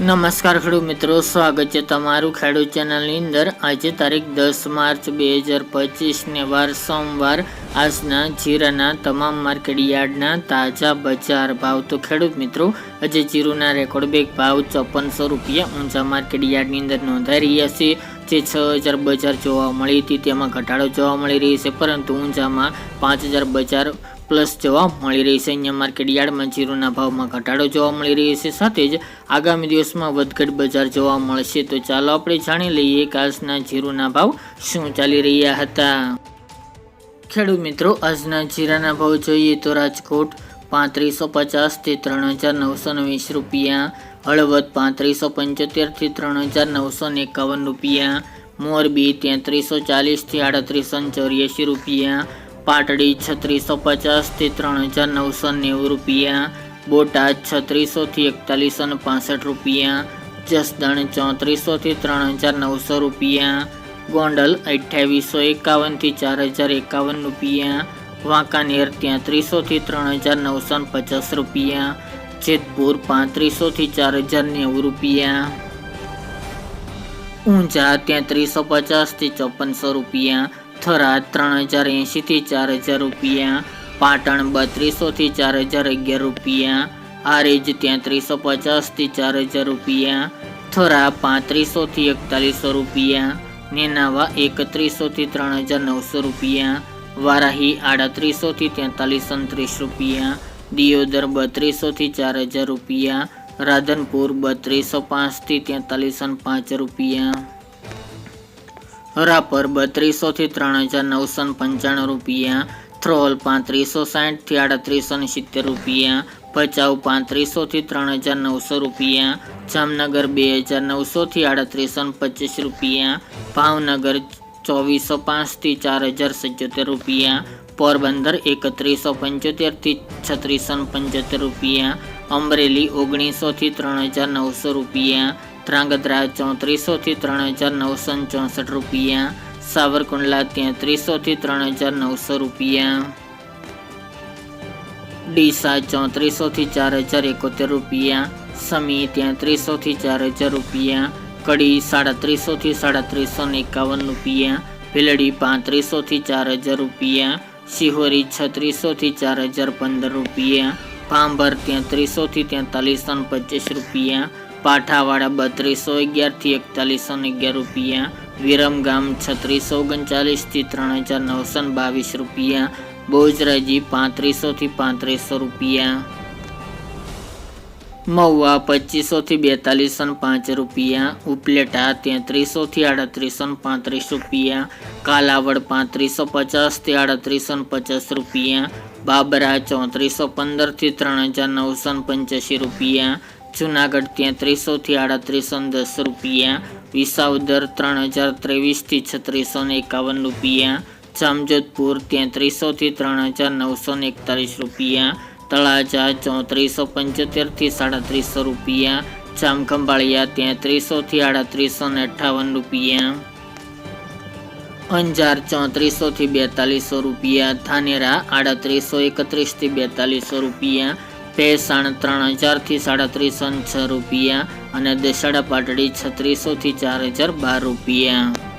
નમસ્કાર ખેડૂત મિત્રો, સ્વાગત છે તમારું ખેડૂત ચેનલની અંદર. આજે તારીખ દસ માર્ચ બે હજાર પચીસને વાર સોમવાર. આજના જીરાના તમામ માર્કેટ યાર્ડના તાજા બજાર ભાવ. તો ખેડૂત મિત્રો, આજે જીરુના રેકોર્ડ બેગ ભાવ ચોપનસો રૂપિયા ઊંચા માર્કેટ યાર્ડની અંદર નોંધાઈ રહ્યા છે. જે છ હજાર બજાર જોવા મળી હતી, તેમાં ઘટાડો જોવા મળી રહી છે, પરંતુ ઊંચામાં પાંચ હજાર બજાર પ્લસ જોવા મળી રહી છે. અહીંયા માર્કેટ યાર્ડમાં જીરુના ભાવમાં ઘટાડો જોવા મળી રહ્યો છે. સાથે જ આગામી દિવસમાં વધઘટ બજાર જોવા મળશે. તો ચાલો આપણે જાણી લઈએ કે આજના જીરુના ભાવ શું ચાલી રહ્યા હતા. ખેડૂત મિત્રો, આજના જીરાના ભાવ જોઈએ તો રાજકોટ પાંત્રીસો પચાસથી ત્રણ હજાર નવસો વીસ રૂપિયા, હળવદ પાંત્રીસો પંચોતેરથી ત્રણ હજાર નવસો એકાવન રૂપિયા, મોરબી તેત્રીસો ચાલીસથી આડત્રીસો ચોર્યાસી રૂપિયા પાટડી છત્રીસો પચાસથી ત્રણ હજાર નવસો નેવું રૂપિયા, બોટાદ છત્રીસોથી એકતાલીસો ને પાસઠ રૂપિયા, જસદણ ચોત્રીસોથી ત્રણ હજાર નવસો રૂપિયા, ગોંડલ અઠ્યાવીસો એકાવનથી ચાર હજાર એકાવન રૂપિયા, વાંકાનેર ત્યાંત્રીસોથી ત્રણ હજાર નવસો પચાસ રૂપિયા, જેતપુર પાંત્રીસોથી ચાર હજાર નેવું રૂપિયા, ઊંઝા તેત્રીસો પચાસથી ચોપનસો રૂપિયા થરાદ ત્રણ હજાર એંશીથી ચાર હજાર રૂપિયા, પાટણ બત્રીસોથી ચાર હજાર અગિયાર રૂપિયા, આરેજ તેત્રીસો પચાસથી ચાર હજાર રૂપિયા, થરા પાંત્રીસોથી એકતાલીસો રૂપિયા, નેનાવા એકત્રીસોથી ત્રણ હજાર નવસો રૂપિયા, વારાહી આડત્રીસોથી તેતાલીસ ત્રીસ રૂપિયા, દિયોદર બત્રીસોથી ચાર હજાર રૂપિયા, રાધનપુર બત્રીસો પાંચથી તેતાલીસ પાંચ રૂપિયા. રાપર બત્રીસોથી ત્રણ હજાર નવસો પંચાણું રૂપિયા, થ્રોલ પાંત્રીસો સાઠથી આડત્રીસો ને સિત્તેર રૂપિયા, ભચાઉ પાંત્રીસોથી ત્રણ હજાર નવસો રૂપિયા, જામનગર બે હજાર નવસોથી આડત્રીસો ને પચીસ રૂપિયા, ભાવનગર ચોવીસો પાંચથી ચાર હજાર સિત્યોતેર રૂપિયા, પોરબંદર એકત્રીસો પંચોતેરથી છત્રીસો પંચોતેર રૂપિયા, અમરેલી ઓગણીસોથી ત્રણ હજાર નવસો રૂપિયા ધ્રાંગધ્રા ચોત્રીસોથી ત્રણ હજાર નવસો ને ચોસઠ રૂપિયા સાવરકુંડલા તેત્રીસોથી ત્રણ હજાર નવસો રૂપિયા ડીસા ચોત્રીસોથી ચાર હજાર એકોતેર રૂપિયા સમી તેત્રીસોથી ચાર હજાર રૂપિયા કડી સાડત્રીસોથી સાડત્રીસો ને એકાવન રૂપિયા ભીલડી પાંત્રીસોથી ચાર હજાર રૂપિયા શિહોરી છત્રીસોથી ચાર હજાર પંદર રૂપિયા ભાંભર તેત્રીસોથી તેતાલીસો ને પચીસ રૂપિયા પાઠાવાડા બત્રીસો અગિયારથી એકતાલીસો અગિયાર રૂપિયા વિરમગામ છત્રીસો ઓગણચાલીસથી ત્રણ હજાર નવસો બાવીસ રૂપિયા, બોજરાજી પાંત્રીસોથી પાંત્રીસો રૂપિયા, મહુવા પચીસોથી બેતાલીસો પાંચ રૂપિયા, ઉપલેટા તેત્રીસોથી આડત્રીસો પાંત્રીસ રૂપિયા, કાલાવડ પાંત્રીસો પચાસથી આડત્રીસો પચાસ રૂપિયા, બાબરા ચોત્રીસો પંદરથી ત્રણ હજાર નવસો પંચ્યાસી રૂપિયા જુનાગઢ તેત્રીસોથી આડત્રીસો ને દસ રૂપિયા. વિસાવદર ત્રણ હજાર ત્રેવીસથી છત્રીસો ને એકાવન રૂપિયા. જામજોધપુર તેત્રીસોથી ત્રણ હજાર નવસો ને એકતાલીસ રૂપિયા. તળાજા ચોત્રીસો પંચોતેરથી સાડત્રીસો રૂપિયા. જામખંભાળિયા તેત્રીસોથી આડત્રીસો ને અઠ્ઠાવન રૂપિયા. અંજાર ચોત્રીસોથી બેતાલીસો રૂપિયા. ધાનેરા આડત્રીસો એકત્રીસથી બેતાલીસો રૂપિયા. ભેસાણ ત્રણ હજારથી સાડા ત્રીસો છ રૂપિયા અને દેસાડા પાટડી છત્રીસોથી ચાર હજાર બાર રૂપિયા.